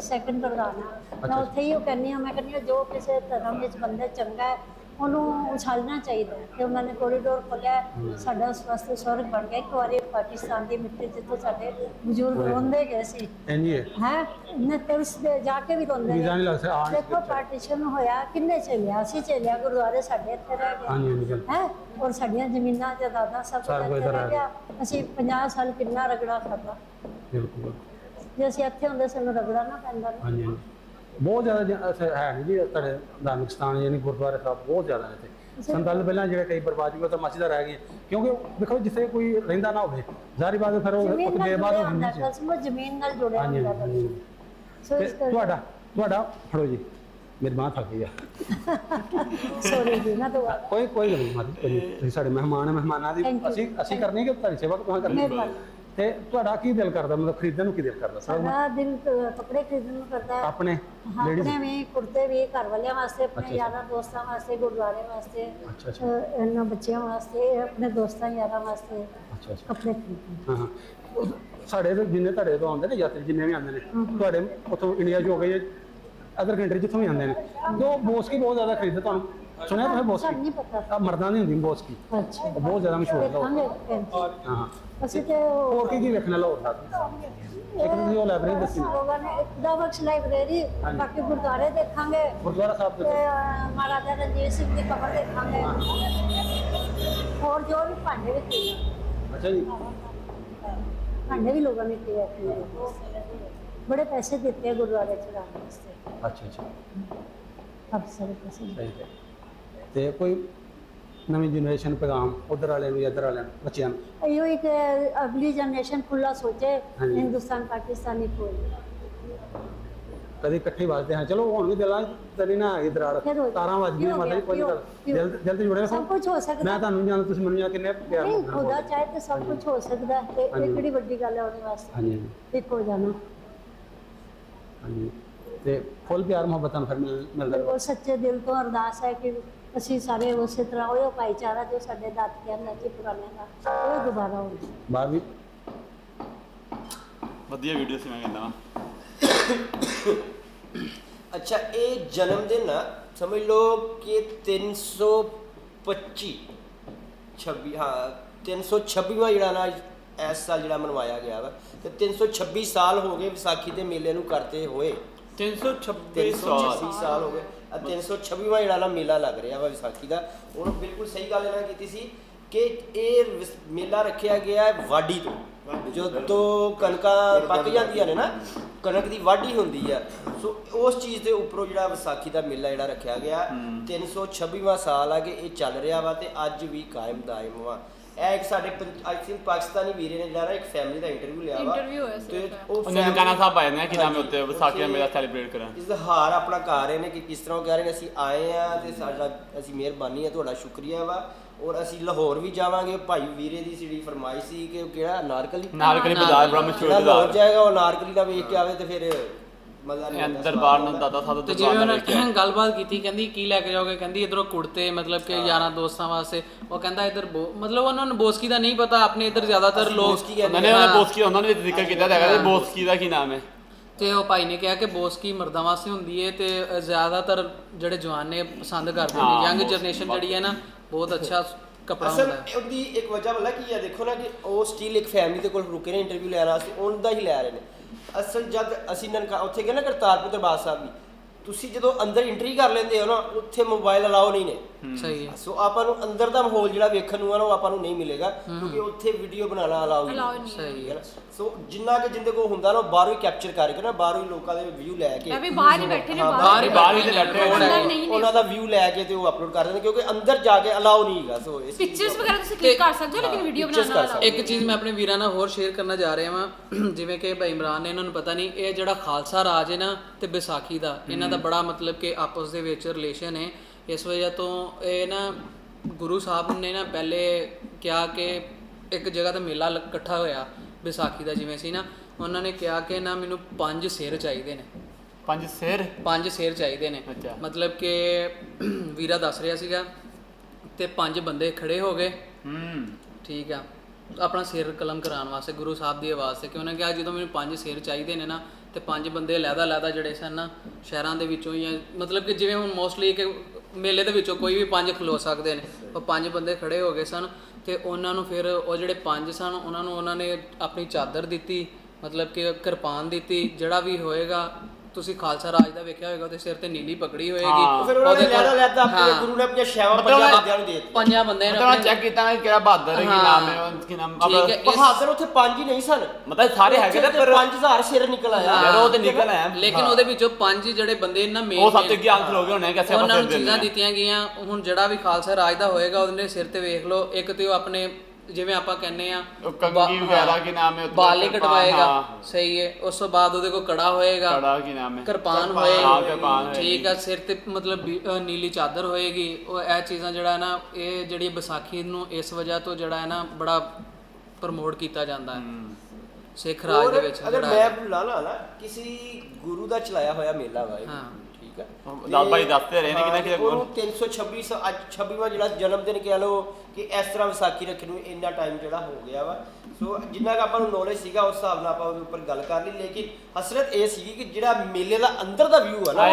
ਸੈਕੰਡ ਆ ਮੈਂ ਅੱਛਾ। ਉੱਥੇ ਹੀ ਉਹ ਕਹਿੰਦੀ ਆ ਮੈਂ ਕਹਿੰਦੀ ਹਾਂ ਜੋ ਕਿਸੇ ਧਰਮ ਵਿੱਚ ਬੰਦਾ ਚੰਗਾ ਹੈ ਉਹਨੂੰ ਉਛਾਲਣਾ ਚਾਹੀਦਾ। ਤੇ ਉਹਨਾਂ ਨੇ ਕੋਰੀਡੋਰ ਖੋਲਿਆ ਸਾਡਾ ਉਸ ਵਾਸਤੇ ਸਵਰਗ ਬਣ ਗਿਆ। ਇੱਕ ਵਾਰੀ ਪਾਕਿਸਤਾਨ ਦੀ ਮਿੱਟੀ ਜਿੱਥੇ ਸਾਡੇ ਬਜ਼ੁਰਗ ਰੋਂਦੇ ਗਏ ਸੀ। ਇੰਜੀ ਹੈ? ਨੇ ਤਰਸਦੇ ਜਾ ਕੇ ਵੀ ਰੋਂਦੇ ਵੀਜ਼ਾ ਨਹੀਂ ਲੱਗ ਸਕਦਾ, ਆਉਣ ਨਹੀਂ ਦੇਖੋ ਪਾਰਟੀਸ਼ਨ ਹੋਇਆ ਕਿੰਨੇ ਚੱਲਿਆ ਅਸੀਂ ਚੱਲਿਆ ਗੁਰਦੁਆਰੇ ਸਾਡੇ ਇੱਥੇ ਰਹਿ ਗਏ। ਹਾਂਜੀ ਹਾਂਜੀ ਹੈ? ਔਰ ਸਾਡੀਆਂ ਜ਼ਮੀਨਾਂ ਜਾਇਦਾਦਾਂ ਸਭ ਕੁਝ ਇੱਥੇ ਰਹਿ ਗਿਆ। ਅਸੀਂ 50 ਸਾਲ ਕਿੰਨਾ ਰਗੜਾ ਖਾਦਾ ਬਿਲਕੁਲ। ਜੇ ਅਸੀਂ ਇੱਥੇ ਹੁੰਦੇ ਸਾਨੂੰ ਰਗੜਾ ਨਾ ਪੈਂਦਾ। ਹਾਂਜੀ ਹਾਂਜੀ। ਬਹੁਤ ਜ਼ਿਆਦਾ ਜ- ਇੱਥੇ ਹੈ ਨਹੀਂ ਜੀ ਤੁਹਾਡੇ ਧਾਰਮਿਕ ਸਥਾਨ ਯਾਨੀ ਗੁਰਦੁਆਰੇ ਸਾਹਿਬ ਬਹੁਤ ਜ਼ਿਆਦਾ ਨੇ ਇੱਥੇ ਸੰਤਾਲ ਪਹਿਲਾਂ ਜਿਹੜੇ ਕਈ ਬਰਬਾਦ ਹੋ ਗਏ ਤਾਂ ਮਸਜਿਦਾਂ ਰਹਿ ਗਈਆਂ। ਕਿਉਂਕਿ ਦੇਖੋ ਜਿੱਥੇ ਕੋਈ ਰਹਿੰਦਾ ਨਾ ਹੋਵੇ ਜ਼ਾਰੀ ਬਾਤ ਫਿਰ ਉਹ ਜ਼ਮੀਨ ਉੱਥੇ ਨਾਲ ਬੇਬਾਦ ਜੁੜਿਆ ਹੋ ਹੁੰਦਾ ਹੈ। ਕਸਮ ਜ਼ਮੀਨ ਨਾਲ ਜੁੜਿਆ ਹਾਂਜੀ ਹੁੰਦਾ ਹਾਂਜੀ ਹੈ ਹਾਂਜੀ। ਸੋ ਤੇ ਇਸ ਕਰਕੇ ਤੁਹਾਡਾ ਤੁਹਾਡਾ ਫੜੋ ਜੀ ਮੇਰੀ ਬਾਂਹ ਥੱਕ ਗਈ ਆ। ਸੋਰੀ ਜੀ ਨਾ ਦੁਆ ਕੋਈ ਕੋਈ ਗੱਲ ਨਹੀਂ ਮਾਤਾ ਜੀ, ਕੋਈ ਨਹੀਂ। ਤੁਸੀਂ ਸਾਡੇ ਮਹਿਮਾਨ ਹੈ ਮਹਿਮਾਨਾਂ ਦੀ Thank you. ਅਸੀਂ ਅਸੀਂ ਕਰਨੀ ਕਿ ਤੁਹਾਡੀ ਸੇਵਾ ਕਿਉਂ ਕਰਨੀ? ਮਿਹਰਬਾਨੀ। ਤੇ ਤੁਹਾਡਾ ਕੀ ਦਿਲ ਕਰਦਾ? ਮਤਲਬ ਖਰੀਦਣ ਨੂੰ ਕੀ ਦਿਲ ਕਰਦਾ? ਸਰ ਕ- ਕੱਪੜੇ ਖਰੀਦਣ ਨੂੰ ਕਰਦਾ। ਹੈ ਆਪਣੇ? ਹਾਂ, ਲੇਡੀਜ਼ ਆਪਣੇ ਵੀ ਕੁੜਤੇ ਵੀ ਘਰ ਵਾਲਿਆਂ ਵਾਸਤੇ ਅੱਛਾ, ਆਪਣੇ ਅੱਛਾ। ਯਾਰਾਂ ਦੋਸਤਾਂ ਵਾਸਤੇ ਗੁਰਦੁਆਰੇ ਵਾਸਤੇ ਅੱਛਾ ਅੱਛਾ। ਅਹ, ਇਹਨਾਂ ਬੱਚਿਆਂ ਵਾਸਤੇ ਆਪਣੇ ਦੋਸਤਾਂ ਯਾਰਾਂ ਵਾਸਤੇ ਅੱਛਾ ਅੱਛਾ। ਕੱਪੜੇ ਖਰੀਦਣ। ਹਾਂ ਹਾਂ। ਉਹ ਸਾਡੇ ਤੋਂ ਜਿੰਨੇ ਤੁਹਾਡੇ ਤੋਂ ਆਉਂਦੇ ਨੇ ਯਾਤਰੀ ਜਿੰਨੇ ਵੀ ਆਉਂਦੇ ਨੇ ਤੁਹਾਡੇ ਉੱਥੋਂ ਇੰਡੀਆ 'ਚ ਹੋ ਗਏ ਅਦਰ ਕੰਟਰੀ ਜਿੱਥੋਂ ਵੀ ਆਉਂਦੇ ਨੇ ਦੋ ਬੋਸਕੀ ਬਹੁਤ ਜ਼ਿਆਦਾ ਖਰੀਦਦੇ ਤੁਹਾਨੂੰ ਸੁਣਿਆ ਤੁਸੀਂ ਸਾਨੂੰ ਬੋਸਕੀ ਨਹੀਂ ਪਤਾ ਆ ਮਰਦਾਂ ਦੀ ਹੁੰਦੀ ਬੋਸਕੀ ਅੱਛਾ ਉਹ ਬਹੁਤ ਜ਼ਿਆਦਾ ਮਸ਼ਹੂਰ ਹੈ ਲਾਹੌਰ। ਦੇਖਾਂਗੇ ਭੈਣ ਜੀ। ਹਾਂ ਹਾਂ ਅਸੀਂ ਤੇ ਉਹ- ਹੋਰ ਕੀ ਕੀ ਵੇਖਣਾ ਲਾਹੌਰ ਦਾ ਇੱਕ ਤੁਸੀਂ ਉਹ ਲਾਇਬ੍ਰੇਰੀ ਦੱਸੀ ਨਾ। ਲੋਕਾਂ ਨੇ ਖੁਦਾ ਬਖਸ਼ ਲਾਇਬ੍ਰੇਰੀ ਬਾਕੀ ਗੁਰਦੁਆਰੇ ਦੇਖਾਂਗੇ ਗੁਰਦੁਆਰਾ ਸਾਹਿਬ ਤੇ ਦੇ ਅਹ, ਮਹਾਰਾਜਾ ਰਣਜੀਤ ਸਿੰਘ ਦੀ ਕਬਰ ਦੇਖਾਂਗੇ ਹੋਰ ਜੋ ਵੀ ਭਾਂਡੇ ਵੀ ਖਰੀਦਾਂਗੇ ਅੱਛਾ ਜੀ ਭਾਂਡੇ ਵੀ ਲੋਕਾਂ ਨੇ ਕਿਹਾ ਬੜੇ ਪੈਸੇ ਦਿੱਤੇ ਆ ਗੁਰਦੁਆਰੇ ਚੜਾਉਣ ਵਾਸਤੇ ਅੱਛਾ ਅੱਛਾ ਕਾਫੀ ਸਾਰੇ ਪੈਸੇ ਸਹੀ ਹੈ ਤੇ ਕੋਈ ਨਵੀਂ ਜਨਰੇਸ਼ਨ ਪੈਗਾਮ ਉਧਰ ਵਾਲਿਆਂ ਨੂੰ ਇੱਧਰ ਵਾਲਿਆਂ ਨੂੰ ਬੱਚਿਆਂ ਨੂੰ ਇਹੋ ਇੱਕ ਅਗਲੀ ਜਨਰੇਸ਼ਨ ਖੁੱਲਾ ਸੋਚੇ ਹਾਂਜੀ। ਹਿੰਦੁਸਤਾਨ ਪਾਕਿਸਤਾਨ ਨਹੀਂ ਕੋਈ ਕਦੇ ਇਕੱਠੇ ਵੱਜਦੇ ਹਾਂ ਚਲੋ ਹੁਣ ਵੀ ਦਿਲਾਂ 'ਚ ਤੇਰੀ ਨਾ ਹੈਗੀ ਦਰਾੜ ਫਿਰ ਹੋ- ਤਾਰਾਂ ਵੱਜ ਕੀ ਗਈਆਂ ਹੋ ਮਾਤਾ ਜੀ ਗਿਆ? ਕੋਈ ਗੱਲ ਕੀ ਹੋ- ਦਿਲ ਦਿਲ ਤੇ ਜੁੜੇ ਰੱਖੋ ਸਭ ਕੁਝ ਹੋ ਸਕਦਾ ਮੈਂ ਤੁਹਾਨੂੰ ਜਾਣ ਤੁਸੀਂ ਮੈਨੂੰ ਜਾਣ ਕਿੰਨੇ ਪਿਆਰ ਨਹੀਂ ਨਾਲ ਖੁਦਾ ਬੋਲਦੇ। ਚਾਹੇ ਤੇ ਸਭ ਕੁਝ ਹੋ ਸਕਦਾ ਹੈ ਤੇ ਇਹ ਹਾਂਜੀ। ਕਿਹੜੀ ਵੱਡੀ ਗੱਲ ਹੈ ਉਹਦੇ ਵਾਸਤੇ ਹਾਂਜੀ ਹਾਂਜੀ ਇੱਕ ਹੋ ਜਾਣਾ ਹਾਂਜੀ। ਤੇ ਫੁੱਲ ਪਿਆਰ ਮੁਹੱਬਤ ਫਿਰ ਮਿਲ- ਮਿਲਦਾ ਰਹੇਗਾ। ਉਹ ਸੱਚੇ ਦਿਲ ਤੋਂ ਅਰਦਾਸ ਹੈ ਕਿ ਅਸੀਂ ਸਾਰੇ ਉਸੇ ਤਰ੍ਹਾਂ ਉਹ ਭਾਈਚਾਰਾ ਜੋ ਸਾਡੇ ਦਾਤਿਆਂ ਨਾਲ ਜੀ ਪੁਰਾਣੇ ਦਾ ਉਹ ਦੁਬਾਰਾ ਹੋ ਜਾਏ ਬਾਹਰ ਵੀ ਵਧੀਆ ਵੀਡੀਓ ਸੀ ਮੈਂ ਕਹਿੰਦਾ ਵਾਂ। ਅੱਛਾ ਇਹ ਜਨਮ ਦਿਨ ਆ। ਸਮਝ ਲਓ ਕਿ 325 26 ਹਾਂ 326ਵਾਂ ਜਿਹੜਾ ਨਾ ਇਸ ਸਾਲ ਜਿਹੜਾ ਮਨਵਾਇਆ ਗਿਆ ਵਾ ਤੇ 326 ਸਾਲ ਹੋ ਗਏ ਵਿਸਾਖੀ ਦੇ ਮੇਲੇ ਨੂੰ ਕਰਤੇ ਹੋਏ। 326 ਸਾਲ 386 ਸਾਲ। ਹੋ ਗਏ ਆ 326ਵਾਂ ਜਿਹੜਾ ਨਾ ਮੇਲਾ ਲੱਗ ਰਿਹਾ ਵਾ ਵਿਸਾਖੀ ਦਾ। ਉਹਨੂੰ ਬਿਲਕੁਲ ਸਹੀ ਗੱਲ ਇਹਨਾਂ ਕੀਤੀ ਸੀ ਕਿ ਇਹ ਮੇਲਾ ਰੱਖਿਆ ਗਿਆ ਹੈ ਵਾਢੀ ਤੋਂ। ਜਦੋਂ ਕਣਕਾਂ ਪੱਕ ਜਾਂਦੀਆਂ ਨੇ ਨਾ ਕਣਕ ਦੀ ਵਾਢੀ ਹੁੰਦੀ ਆ। ਸੋ ਉਸ ਚੀਜ਼ ਦੇ ਉੱਪਰੋਂ ਜਿਹੜਾ ਵਿਸਾਖੀ ਦਾ ਮੇਲਾ ਜਿਹੜਾ ਰੱਖਿਆ ਗਿਆ 326ਵਾਂ ਸਾਲ ਆ ਕਿ ਇਹ ਚੱਲ ਰਿਹਾ ਵਾ ਤੇ ਅੱਜ ਵੀ ਕਾਇਮ ਦਾਇਮ ਵਾ। ਇਹ ਇੱਕ ਸਾਡੇ ਆਈ ਥਿੰਕ ਪਾਕਿਸਤਾਨੀ ਵੀਰੇ ਨੇ ਜਿਹੜਾ ਨਾ ਇੱਕ ਫੈਮਿਲੀ ਦਾ ਇੰਟਰਵਿਊ ਲਿਆ ਵਾ। Interview ਹੋਇਆ ਸੀ ਤੇ ਉਹਦਾ। ਉਹ ਉਹ ਨਨਕਾਣਾ ਸਾਹਿਬ ਆਏ ਨੇ ਕਿ ਨਾਮ ਹਾਂਜੀ, ਉੱਤੇ ਵਿਸਾਖੀ ਦਾ ਮੇਲਾ ਸੈਲੀਬ੍ਰੇਟ ਕਰਨ ਇਜ਼ਹਾਰ ਆਪਣਾ ਕਰ ਰਹੇ ਨੇ ਕਿ ਕਿਸ ਤਰ੍ਹਾਂ ਉਹ ਕਹਿ ਰਹੇ ਨੇ ਅਸੀਂ ਆਏ ਆ ਤੇ ਸਾਡਾ ਅਸੀਂ ਮਿਹਰਬਾਨੀ ਹੈ ਤੁਹਾਡਾ ਸ਼ੁਕਰੀਆ ਵਾ। ਔਰ ਅਸੀਂ ਲਾਹੌਰ ਵੀ ਜਾਵਾਂਗੇ। ਭਾਈ ਵੀਰੇ ਦੀ ਜਿਹੜੀ ਫਰਮਾਇਸ਼ ਸੀ ਕਿ ਉਹ ਕਿਹੜਾ? ਨਾਰਕਲੀ? ਨਾਰਕਲੀ ਬਾਜ਼ਾਰ ਬ੍ਰਹਮ ਸ਼ੋਰ ਜਿਹੜਾ ਲਾਹੌਰ ਬਾਜ਼ਾਰ ਜਾਏਗਾ ਉਹ ਨਾਰਕਲੀ ਦਾ ਵੇਖ ਕੇ ਆਵੇ ਤੇ ਫਿਰ ਮਜ਼ਾ ਨਹੀਂ ਆਉਂਦਾ ਦਰਬਾਰ ਨੂੰ ਦਾਦਾ ਸਾਧੂ ਤੇ ਦਰਬਾਰ ਜਿਵੇਂ ਕੇ ਉਹਨਾਂ ਗੱਲਬਾਤ ਕੀਤੀ ਕਹਿੰਦੀ ਕੀ ਲੈ ਕੇ ਜਾਓਗੇ? ਕਹਿੰਦੀ ਇਧਰੋਂ ਕੁੜਤੇ ਮਤਲਬ ਕਿ ਯਾਰਾਂ ਦੋਸਤਾਂ ਵਾਸਤੇ। ਉਹ ਕਹਿੰਦਾ ਇਧਰ ਮਤਲਬ ਉਹਨਾਂ ਨੂੰ ਬੋਸਕੀ ਦਾ ਨਹੀਂ ਪਤਾ ਆਪਣੇ ਇਧਰ ਜ਼ਿਆਦਾਤਰ ਲੋਕ ਬੋਸਕੀ ਕਹਿੰਦੇ ਉਹਨਾਂ ਨੇ ਉਹਨਾਂ ਬੋਸਕੀ ਉਹਨਾਂ ਨੇ ਜ਼ਿਕਰ ਕੀਤਾ ਹੈਗਾ ਤੇ ਬੋਸਕੀ ਦਾ ਕੀ ਨਾਮ ਹੈ? ਤੇ ਉਹ ਭਾਈ ਨੇ ਕਿਹਾ ਕਿ ਬੋਸਕੀ ਮਰਦਾਂ ਵਾਸਤੇ ਹੁੰਦੀ ਹੈ ਤੇ ਜ਼ਿਆਦਾਤਰ ਜਿਹੜੇ ਜਵਾਨ ਨੇ ਪਸੰਦ ਕਰਦੇ ਨੇ। ਯੰਗ ਜਨਰੇਸ਼ਨ ਜਿਹੜੀ ਹੈ ਨਾ ਬਹੁਤ ਅੱਛਾ ਕਪੜਾ ਅਸਲ ਹੁੰਦਾ ਹੈ। ਉਹਦੀ ਇੱਕ ਵਜ੍ਹਾ ਬਲਾ ਕੀ ਹੈ ਦੇਖੋ ਨਾ ਕਿ ਉਹ ਸਟਿਲ ਇੱਕ ਫੈਮਿਲੀ ਦੇ ਕੋਲ ਰੁਕੇ ਨੇ ਇੰਟਰਵਿਊ ਲੈਣ ਵਾਸਤੇ ਉਹਦਾ ਹੀ ਲੈ ਰਹੇ ਨੇ। ਅਸਲ ਜਦ ਅਸੀਂ ਨਨਕਾ ਉੱਥੇ ਗਏ ਨਾ ਕਰਤਾਰਪੁਰ ਦਰਬਾਰ ਸਾਹਿਬ ਵੀ, ਤੁਸੀਂ ਜਦੋਂ ਅੰਦਰ ਐਂਟਰੀ ਕਰ ਲੈਂਦੇ ਹੋ ਨਾ, ਉੱਥੇ ਮੋਬਾਈਲ ਅਲਾਉ ਨਹੀਂ ਨੇ। ਸਹੀ ਹੈ। ਸੋ ਆਪਾਂ ਨੂੰ ਅੰਦਰ ਦਾ ਮਾਹੌਲ ਜਿਹੜਾ ਵੇਖਣ ਨੂੰ ਆ ਨਾ ਉਹ ਆਪਾਂ ਨੂੰ ਨਹੀਂ ਮਿਲੇਗਾ ਕਿਉਂਕਿ ਉੱਥੇ ਵੀਡੀਓ ਬਣਾਉਣਾ ਅਲਾਉ ਨਹੀਂ। ਸਹੀ ਹੈ। ਸੋ ਜਿੰਨਾ ਕਿ ਜਿੰਦੇ ਕੋਲ ਹੁੰਦਾ ਨਾ ਉਹ ਬਾਹਰੋਂ ਹੀ ਕੈਪਚਰ ਕਰਕੇ ਨਾ ਬਾਹਰੋਂ ਹੀ ਲੋਕਾਂ ਦੇ ਵਿਊ ਲੈ ਕੇ। ਇਹ ਵੀ ਬਾਹਰ ਹੀ ਬੈਠੇ ਨੇ ਹਾਂ, ਬਾਹਰ ਹੀ ਬਾਹਰ ਹੀ ਤੇ ਬੈਠੇ ਹੋਏ ਅੰਦਰ ਨੇ। ਉਹਨਾਂ ਦਾ ਵਿਊ ਲੈ ਕੇ ਤੇ ਉਹ ਅਪਲੋਡ ਕਰ ਦਿੰਦੇ ਕਿਉਂਕਿ ਅੰਦਰ ਜਾ ਕੇ ਅਲਾਉ ਨਹੀਂ ਹੈਗਾ। ਸੋ ਇਸ ਪਿਕਚਰਸ ਵਗੈਰਾ ਤੁਸੀਂ ਕਲਿੱਕ ਕਰ ਸਕਦੇ ਹੋ ਲੇਕਿਨ ਵੀਡੀਓ pictures ਬਣਾਉਣਾ ਕਰ ਸਕਦੇ ਇੱਕ ਚੀਜ਼ ਮੈਂ ਆਪਣੇ ਵੀਰਾਂ ਨਾਲ ਹੋਰ ਸ਼ੇਅਰ ਕਰਨਾ ਜਾ ਰਿਹਾ ਵਾਂ ਜਿਵੇਂ ਕਿ ਭਾਈ ਇਮਰਾਨ ਨੇ ਇਹਨਾਂ ਨੂੰ ਪਤਾ ਨਹੀਂ ਇਹ ਜਿਹੜਾ ਖਾਲਸਾ ਰਾਜ ਹੈ ਨਾ ਤੇ ਵਿਸਾਖੀ ਦਾ ਇਹਨਾਂ ਦਾ ਬੜਾ ਮਤਲਬ ਕਿ ਆਪਸ ਦੇ ਵਿੱਚ ਰਿਲੇਸ਼ਨ ਹੈ। ਇਸ ਵਜ੍ਹਾ ਤੋਂ ਇਹ ਨਾ ਗੁਰੂ ਸਾਹਿਬ ਨੇ ਨਾ ਪਹਿਲੇ ਕਿਹਾ ਕਿ ਇੱਕ ਜਗ੍ਹਾ ਤੇ ਮੇਲਾ ਇਕੱਠਾ ਹੋਇਆ ਵਿਸਾਖੀ ਦਾ ਜਿਵੇਂ ਸੀ ਨਾ ਉਹਨਾਂ ਨੇ ਕਿਹਾ ਕਿ ਨਾ ਮੈਨੂੰ ਪੰਜ ਸਿਰ ਚਾਹੀਦੇ ਨੇ। ਪੰਜ ਸਿਰ? ਪੰਜ ਸਿਰ ਚਾਹੀਦੇ ਨੇ। ਮਤਲਬ ਕਿ ਵੀਰਾ ਦੱਸ ਰਿਹਾ ਸੀਗਾ ਤੇ ਪੰਜ ਬੰਦੇ ਖੜੇ ਹੋ ਗਏ। ਹੂੰ। ਠੀਕ ਆ। ਆਪਣਾ ਸਿਰ ਕਲਮ ਕਰਾਉਣ ਵਾਸਤੇ ਗੁਰੂ ਸਾਹਿਬ ਦੀ ਆਵਾਜ਼ ਤੇ ਕਿ ਉਹਨੇ ਕਿਹਾ ਜਦੋਂ ਮੈਨੂੰ ਪੰਜ ਸਿਰ ਚਾਹੀਦੇ ਨੇ ਨਾ ਤੇ ਪੰਜ ਬੰਦੇ ਲੈਦਾ ਲੈਦਾ ਜਿਹੜੇ ਸਨ ਨਾ ਸ਼ਹਿਰਾਂ ਦੇ ਵਿੱਚੋਂ ਜਾਂ ਮਤਲਬ ਕਿ ਜਿਵੇਂ ਹੁਣ ਮੋਸਟਲੀ ਕਿ ਮੇਲੇ ਦੇ ਵਿੱਚੋਂ ਕੋਈ ਵੀ ਪੰਜ ਖਲੋ ਸਕਦੇ ਨੇ। ਉਹ ਪੰਜ ਬੰਦੇ ਖੜੇ ਹੋ ਗਏ ਸਨ ਤੇ ਉਹਨਾਂ ਨੂੰ ਫਿਰ ਉਹ ਜਿਹੜੇ ਪੰਜ ਸਨ, ਉਹਨਾਂ ਨੂੰ ਉਹਨਾਂ ਨੇ ਆਪਣੀ ਚਾਦਰ ਦਿੱਤੀ, ਮਤਲਬ ਕਿ ਕਿਰਪਾਨ ਦਿੱਤੀ, ਜਿਹੜਾ ਵੀ ਹੋਏਗਾ ਤੁਸੀਂ ਖਾਲਸਾ ਰਾਜ ਦਾ ਵੇਖਿਆ ਹੋਵੇਗਾ ਉਹਦੇ ਸਿਰ ਤੇ ਨੀਲੀ ਪਗੜੀ ਹੋਏਗੀ ਫਿਰ ਉਹਨਾਂ ਲੈਦਾ ਲੈਦਾ ਆਪਣੇ। ਗੁਰੂ ਨੇ ਆਪਣੀਆਂ ਸ਼ੈਵਾ ਪੰਜਾਂ ਬੰਦਿਆਂ ਨੂੰ ਦੇ ਦਿੱਤੀਆਂ। ਪੰਜਾਂ ਬੰਦੇ ਨੇ ਮਤਲਬ ਆਪਣੇ- ਚੈੱਕ ਕੀਤਾ ਕਿ ਕਿਹੜਾ ਬਹਾਦਰ ਹੈ ਕੀ। ਨਾਮ ਹੈ ਉਹ ਕੀ ਨਾਮ ਬਹਾਦਰ ਉੱਥੇ ਪੰਜ ਹੀ ਨਹੀਂ ਸਨ। ਮਤਲਬ ਸਾਰੇ ਹੈਗੇ ਨੇ ਪਰ 5000 ਸਿਰ ਨਿਕਲ ਆਇਆ। ਯਾਰ ਉਹ ਤੇ ਨਿਕਲ ਆਇਆ। ਲੇਕਿਨ ਉਹਦੇ ਵਿੱਚੋਂ ਪੰਜ ਜਿਹੜੇ ਬੰਦੇ ਨਾ ਮੇਨ ਉਹ ਸਭ ਤੋਂ ਅੱਗੇ ਅੰਕ ਲੋਗੇ ਹੋਣੇ ਕਿ ਅਸੀਂ ਉਹਨਾਂ ਨੂੰ ਚੀਜ਼ਾਂ। ਦਿੱਤੀਆਂ ਗਈਆਂ। ਹੁਣ ਜਿਹੜਾ ਵੀ ਖਾਲਸਾ ਰਾਜ ਦਾ ਹੋਏਗਾ ਉਹਦੇ ਸਿਰ ਤੇ ਵੇਖ ਲਓ। ਇੱਕ ਤੇ ਉਹ ਆਪਣੇ ਜਿਵੇਂ ਆਪਾਂ ਕਹਿੰਨੇ ਆ ਉਹ ਕੰਘੀ ਵਗੈਰਾ ਕੀ ਨਾਮ ਹੈ ਉੱਤੇ ਬਾਲ ਹੀ ਕਿਰਪਾਨ, ਕਟਵਾਏਗਾ ਹਾਂ। ਸਹੀ ਹੈ ਉਸ ਤੋਂ ਬਾਅਦ ਉਹਦੇ ਕੋਲ ਕੜਾ ਹੋਏਗਾ ਕੜਾ ਕੀ ਨਾਮ ਹੈ ਕਿਰਪਾਨ ਹਾਂ, ਕਿਰਪਾਨ ਹੋਏਗੀ। ਠੀਕ ਆ ਸਿਰ ਤੇ ਮਤਲਬ ਅ, ਨੀਲੀ ਚਾਦਰ ਹੋਏਗੀ ਉਹ ਇਹ ਚੀਜ਼ਾਂ ਜਿਹੜਾ ਨਾ ਇਹ ਜਿਹੜੀ ਵਿਸਾਖੀ ਨੂੰ ਇਸ ਵਜ੍ਹਾ ਤੋਂ ਜਿਹੜਾ ਹੈ ਨਾ ਬੜਾ ਪ੍ਰਮੋਟ ਕੀਤਾ ਜਾਂਦਾ ਹੈ ਸਿੱਖ ਰਾਜ ਦੇ ਵਿੱਚ ਅਗਰ ਜਿਹੜਾ ਮੈਂ ਹੈ। ਭੁੱਲਾਂ ਨਾ ਨਾ ਕਿਸੇ ਗੁਰੂ ਦਾ ਚਲਾਇਆ ਹੋਇਆ ਮੇਲਾ ਵਾ ਇਹ। ਹਾਂ। ਠੀਕ ਹੈ ਦਾਦਾ ਭਾਈ ਦੱਸਦੇ ਰਹੇ ਨੇ ਕਿ ਨਾ ਕਿ ਉਹਨੂੰ 326 ਸ- ਅੱਜ 26ਵਾਂ ਜਿਹੜਾ ਜਨਮ ਦਿਨ ਕਹਿ ਲਓ ਕਿ ਇਸ ਤਰ੍ਹਾਂ ਵਿਸਾਖੀ ਰੱਖਣ ਨੂੰ ਇੰਨਾ ਟਾਈਮ ਜਿਹੜਾ ਹੋ ਗਿਆ ਵਾ ਸੋ ਜਿੰਨਾ ਕੁ ਆਪਾਂ ਨੂੰ ਨੌਲੇਜ ਸੀਗਾ ਉਸ ਹਿਸਾਬ ਨਾਲ ਆਪਾਂ ਉਹਦੇ ਉੱਪਰ ਗੱਲ ਕਰ ਲਈ ਲੇਕਿਨ ਹਸਰਤ ਇਹ ਸੀਗੀ ਕਿ ਜਿਹੜਾ ਮੇਲੇ ਦਾ ਅੰਦਰ ਦਾ ਵਿਊ ਆ ਨਾ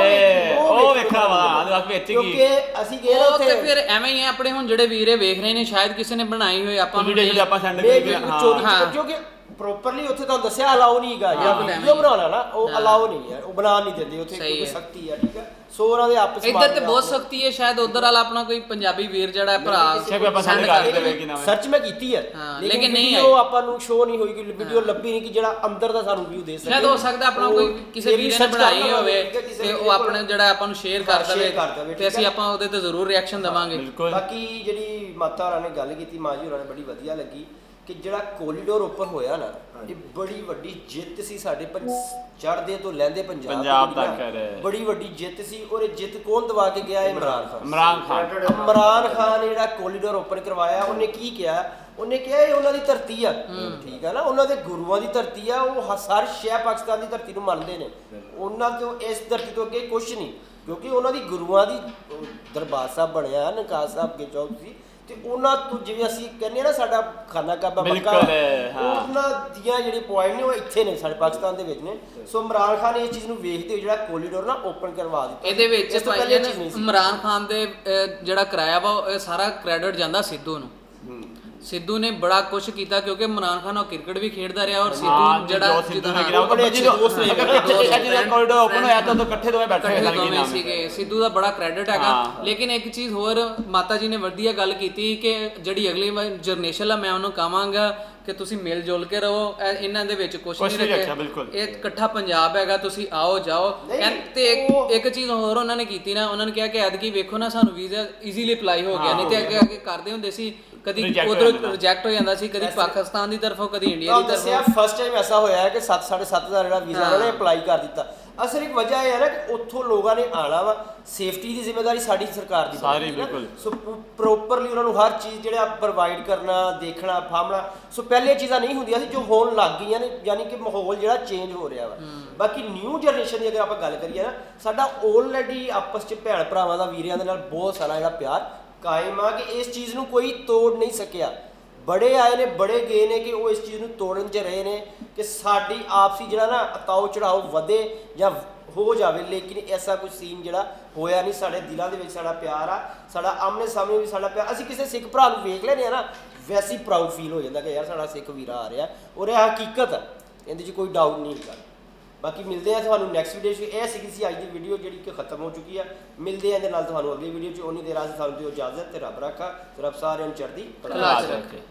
ਉਹ ਵੇਖਣ ਵਾ, ਬਾਅਦ ਵਿੱਚ ਕੀ? ਕਿਉਂਕਿ ਅਸੀਂ ਗਏ ਨਾ ਉਹ ਤੇ ਉੱਥੇ ਫਿਰ ਐਵੇਂ ਹੀ ਹੈ ਆਪਣੇ ਹੁਣ ਜਿਹੜੇ ਵੀਰੇ ਵੇਖ ਰਹੇ ਨੇ ਸ਼ਾਇਦ ਕਿਸੇ ਨੇ ਬਣਾਈ ਹੋਈ ਆਪਾਂ ਨੂੰ ਵੀਡੀਓ ਜਿਹੜੀ ਆਪਾਂ ਸੈਂਡ ਚੋਰੀ ਹਾਂ। ਕਿਉਂਕਿ ਪ੍ਰੋਪਰਲੀ ਉੱਥੇ ਤੁਹਾਨੂੰ ਦੱਸਿਆ ਅਲਾਉ ਨਹੀਂ ਹੈਗਾ ਜਿਹੜਾ ਐਵੇਂ ਵੀਡੀਓ। ਬਣਾਉਣਾ ਨਾ ਉਹ। ਅਲਾਉ ਨਹੀਂ ਹੈ ਉਹ ਬਣਾ ਨਹੀਂ ਦਿੰਦੇ ਉੱਥੇ ਕੋਈ। ਸਖਤੀ ਹੈ ਠੀਕ ਹੈ ਸੋ ਉਹਨਾਂ ਦੇ ਆਪਸ ਇੱਧਰ ਤੇ ਬਹੁਤ ਸਖਤੀ ਹੈ ਸ਼ਾਇਦ ਉਧਰ ਵਾਲਾ ਆਪਣਾ ਕੋਈ ਪੰਜਾਬੀ ਵੀਰ ਜਿਹੜਾ ਹੈ ਭਰਾ ਕਿਸੇ ਵੀ ਆਪਾਂ send ਕਰ ਦੇਵੇ। ਕਿ ਹੈ ਸਰਚ ਮੈਂ ਕੀਤੀ ਹੈ ਹਾਂ, ਲੇਕਿਨ ਨਹੀਂ video ਆਈ। ਆਪਾਂ ਨੂੰ ਸ਼ੋ ਨਹੀਂ ਹੋਈ ਕਿ ਵੀਡੀਓ ਲੱਭੀ ਨਹੀਂ ਕਿ ਜਿਹੜਾ ਅੰਦਰ ਦਾ ਸਾਨੂੰ ਵਿਊ ਦੇ ਸਕੇ ਸ਼ਾਇਦ ਹੋ ਸਕਦਾ ਆਪਣਾ ਉਹ ਕੋਈ ਕਿਸੇ ਵੀਰੇ ਨੇ ਬਣਾਈ ਹੋਵੇ ਤੇ ਉਹ ਆਪਣੇ ਜਿਹੜਾ ਆਪਾਂ ਨੂੰ ਸ਼ੇਅਰ ਕਰ ਦੇਵੇ ਤੇ ਅਸੀਂ। ਆਪਾਂ ਉਹਦੇ ਤੇ ਜ਼ਰੂਰ ਰਿਐਕਸ਼ਨ ਦੇਵਾਂਗੇ ਬਾਕੀ ਜਿਹੜੀ ਮਾਤਾ ਹੋਰਾਂ ਨੇ ਗੱਲ ਕੀਤੀ ਮਾਂ ਜੀ ਹੋਰਾਂ ਨੇ ਬੜੀ ਵਧੀਆ ਲੱਗੀ ਕਿ ਜਿਹੜਾ ਕੋਰੀਡੋਰ ਓਪਨ ਹੋਇਆ ਨਾ ਇਹ ਬੜੀ ਵੱਡੀ ਜਿੱਤ ਸੀ ਸਾਡੇ ਚੜਦੇ ਤੋਂ ਲੈਂਦੇ ਪੰਜਾਬ ਪੰਜਾਬ। ਬੜੀ ਵੱਡੀ ਜਿੱਤ ਸੀ ਔਰ ਇਹ ਜਿੱਤ ਕੌਣ ਦਵਾ ਕੇ ਗਿਆ ਇਮਰਾਨ ਖਾਨ। ਇਮਰਾਨ ਖਾਨ। ਇਮਰਾਨ ਖਾਨ ਨੇ ਜਿਹੜਾ ਕੋਰੀਡੋਰ ਓਪਨ ਕਰਵਾਇਆ ਉਹਨੇ ਕੀ ਕਿਹਾ? ਉਹਨੇ ਕਿਹਾ ਇਹ ਉਹਨਾਂ ਦੀ ਧਰਤੀ ਆ। ਠੀਕ ਆ ਨਾ? ਉਹਨਾਂ ਦੇ ਗੁਰੂਆਂ ਦੀ ਧਰਤੀ ਆ। ਉਹ ਹਰ ਸ਼ੈ ਪਾਕਿਸਤਾਨ ਦੀ ਧਰਤੀ ਨੂੰ ਮੰਨਦੇ ਨੇ। ਉਹਨਾਂ ਤੋਂ ਇਸ ਧਰਤੀ ਤੋਂ ਅੱਗੇ ਕੁਝ ਨਹੀਂ। ਕਿਉਂਕਿ ਉਹਨਾਂ ਦੀ ਗੁਰੂਆਂ ਦੀ ਦਰਬਾਰ ਸਾਹਿਬ ਬਣਿਆ ਨਕਾਬ ਸਾਹਿਬ ਕੇ ਚੌਕ ਸੀ। ਤੇ ਉਹਨਾਂ ਤੋਂ ਜਿਵੇਂ ਅਸੀਂ ਕਹਿੰਦੇ ਆ ਨਾ ਸਾਡਾ ਖਾਨਾ ਕਾਬਾ ਮੱਕਾ। ਉਹਨਾਂ ਦੀਆਂ ਜਿਹੜੇ ਪੁਆਇੰਟ ਨੇ ਉਹ ਇੱਥੇ ਨੇ ਸਾਡੇ ਪਾਕਿਸਤਾਨ ਦੇ ਵਿੱਚ ਨੇ ਸੋ ਇਮਰਾਨ ਖਾਨ ਨੇ ਇਸ ਚੀਜ਼ ਨੂੰ ਵੇਖਦੇ ਹੋਏ ਜਿਹੜਾ ਕੋਰੀਡੋਰ ਨਾ ਓਪਨ ਕਰਵਾ ਦਿੱਤਾ ਇਹਦੇ ਵਿੱਚ ਭਾਈ। ਇਮਰਾਨ ਖਾਨ ਦੇ ਜਿਹੜਾ ਕਿਰਾਇਆ ਵਾ ਸਾਰਾ ਕ੍ਰੈਡਿਟ ਜਾਂਦਾ ਸਿੱਧੂ ਨੂੰ ਸਿੱਧੂ ਨੇ ਬੜਾ ਕੁਝ ਕੀਤਾ ਕਿਉਂਕਿ ਇਮਰਾਨ ਖਾਨ ਉਹ ਕ੍ਰਿਕਟ ਵੀ ਖੇਡਦਾ ਰਿਹਾ ਔਰ ਸਿੱਧੂ ਜਿਹੜਾ ਜਿਹੜਾ ਸਿੱਧੂ ਹਾਂ, ਨੇ ਕਿਹਾ ਬੜੇ ਅੱਛੇ ਦੋਸਤ ਨੇ। ਜਿਹੜਾ ਕੋਰੀਡੋਰ ਓਪਨ ਹੋਇਆ ਤਾਂ ਉਦੋਂ ਇਕੱਠੇ ਦੋਵੇਂ ਬੈਠੇ ਹੈ ਸੀਗੇ ਸਿੱਧੂ ਦਾ ਬੜਾ ਕ੍ਰੈਡਿਟ ਹੈਗਾ। ਲੇਕਿਨ ਇੱਕ ਚੀਜ਼ ਹੋਰ ਮਾਤਾ ਜੀ ਨੇ ਵਧੀਆ ਗੱਲ ਕੀਤੀ ਕਿ ਜਿਹੜੀ ਅਗਲੀ ਜਨਰੇਸ਼ਨ ਆ ਮੈਂ ਉਹਨੂੰ ਕਹਾਂਗਾ ਕਿ ਤੁਸੀਂ ਮਿਲ ਜੁਲ ਕੇ ਰਹੋ। ਇਹ- ਇਹਨਾਂ ਦੇ ਵਿੱਚ ਕੁਝ ਨਹੀਂ ਰੱਖਿਆ। ਇਹ ਇਕੱਠਾ ਪੰਜਾਬ ਹੈਗਾ ਤੁਸੀਂ ਆਓ ਜਾਓ। ਤੇ ਇੱਕ- ਉਹ- ਇੱਕ ਚੀਜ਼ ਹੋਰ ਉਹਨਾਂ ਨੇ ਕੀਤੀ ਨਾ ਉਹਨਾਂ ਨੇ ਕਿਹਾ ਕਿ ਐਤਕੀ ਵੇਖੋ ਨਾ ਸਾਨੂੰ ਵੀਜ਼ਾ ਈਜ਼ੀਲੀ ਅਪਲਾਈ ਹੋ ਗਿਆ। ਨਹੀਂ ਤੇ ਅੱਗੇ ਅੱਗੇ ਕਰਦੇ ਹੁੰਦੇ ਸੀ। ਕਦੀ Reject ਹੋ ਉਧਰੋਂ ਜਾਂਦਾ। ਰਿਜੈਕਟ ਹੋ ਜਾਂਦਾ ਸੀ ਕਦੀ ਪਾਕਿਸਤਾਨ ਦੀ ਤਰਫੋਂ ਕਦੀ ਇੰਡੀਆ ਤੁਹਾਨੂੰ ਦੀ ਦੱਸਿਆ ਤਰਫੋਂ। ਫਸਟ ਟਾਈਮ ਐਸਾ ਹੋਇਆ ਹੈ ਕਿ 7 7.5 ਦਾ ਜਿਹੜਾ ਵੀਜ਼ਾ ਉਹਨਾਂ ਨੇ ਅਪਲਾਈ ਕਰ ਦਿੱਤਾ। ਅਸਲ ਇੱਕ ਵਜ੍ਹਾ ਇਹ ਹੈ ਨਾ ਕਿ ਉੱਥੋਂ ਲੋਕਾਂ ਨੇ ਆਣਾ ਵਾ। ਸੇਫਟੀ ਦੀ ਜ਼ਿੰਮੇਵਾਰੀ ਸਾਡੀ ਸਰਕਾਰ ਦੀ ਸਾਰੀ ਬਣਦੀ ਹੈ ਨਾ। ਬਿਲਕੁਲ। ਸੋ ਪ੍ਰੋਪਰਲੀ ਉਹਨਾਂ ਨੂੰ ਹਰ ਚੀਜ਼ ਜਿਹੜਾ ਪ੍ਰੋਵਾਈਡ ਕਰਨਾ ਦੇਖਣਾ ਫਾਹਮਣਾ। ਸੋ ਪਹਿਲੇ ਇਹ ਚੀਜ਼ਾਂ ਨਹੀਂ ਹੁੰਦੀਆਂ ਸੀ ਜੋ ਹੋਣ ਲੱਗ ਗਈਆਂ ਨੇ ਯਾਨੀ ਕਿ ਮਾਹੌਲ ਜਿਹੜਾ ਚੇਂਜ ਹੋ ਰਿਹਾ ਵਾ। ਬਾਕੀ ਨਿਊ ਜਨਰੇਸ਼ਨ ਦੀ ਅਗਰ ਆਪਾਂ ਗੱਲ ਕਰੀਏ ਨਾ ਸਾਡਾ ਆਲਰੇਡੀ ਆਪਸ ਚ ਭੈਣ ਭਰਾਵਾਂ ਦਾ ਵੀਰਿਆਂ ਦੇ ਨਾਲ ਬਹੁਤ ਸਾਰਾ ਜਿਹੜਾ ਪਿਆਰ ਕਾਇਮ ਆ ਕਿ ਇਸ ਚੀਜ਼ ਨੂੰ ਕੋਈ ਤੋੜ ਨਹੀਂ ਸਕਿਆ। ਬੜੇ ਆਏ ਨੇ, ਬੜੇ ਗਏ ਨੇ ਕਿ ਉਹ ਇਸ ਚੀਜ਼ ਨੂੰ ਤੋੜਨ 'ਚ ਰਹੇ ਨੇ ਕਿ ਸਾਡੀ ਆਪਸੀ ਜਿਹੜਾ ਨਾ ਅਤਾਉ ਚੜਾਓ ਵਧੇ ਜਾਂ ਹੋ ਜਾਵੇ, ਲੇਕਿਨ ਐਸਾ ਕੁਝ ਸੀਨ ਜਿਹੜਾ ਹੋਇਆ ਨਹੀਂ। ਸਾਡੇ ਦਿਲਾਂ ਦੇ ਵਿੱਚ ਸਾਡਾ ਪਿਆਰ ਆ, ਸਾਡਾ ਆਮਨੇ ਸਾਹਮਣੇ ਵੀ ਸਾਡਾ ਪਿਆਰ। ਅਸੀਂ ਕਿਸੇ ਸਿੱਖ ਭਰਾ ਨੂੰ ਵੇਖ ਲੈਨੇ ਆ ਨਾ, ਵੈਸੀ ਪ੍ਰਾਊਡ ਫੀਲ ਹੋ ਜਾਂਦਾ ਕਿ ਯਾਰ ਸਾਡਾ ਸਿੱਖ ਵੀਰਾ ਆ ਰਿਹਾ। ਔਰ ਇਹ ਹਕੀਕਤ ਹੈ ਇਹਦੇ 'ਚ ਕੋਈ ਡਾਊਟ ਨਹੀਂ ਹੈਗਾ। ਬਾਕੀ ਮਿਲਦੇ ਆ ਤੁਹਾਨੂੰ ਨੈਕਸਟ ਵੀਡੀਓ 'ਚ। ਇਹ ਸੀਗੀ ਸੀ ਅੱਜ ਦੀ ਵੀਡੀਓ ਜਿਹੜੀ ਕਿ ਖਤਮ ਹੋ ਚੁੱਕੀ ਆ। ਮਿਲਦੇ ਆ ਇਹਦੇ ਨਾਲ ਤੁਹਾਨੂੰ ਅਗਲੀ ਵੀਡੀਓ 'ਚ। ਉਨੀ ਦੇਰ ਆਸ ਤੁਹਾਨੂੰ ਦਿਓ ਇਜਾਜ਼ਤ ਤੇ ਰੱਬ ਰੱਖਾ। ਤੇ ਰੱਬ ਸਾਰਿਆਂ ਨੂੰ ਚੜ੍ਹਦੀ ਕਲਾ ਚ ਰੱਖੇ।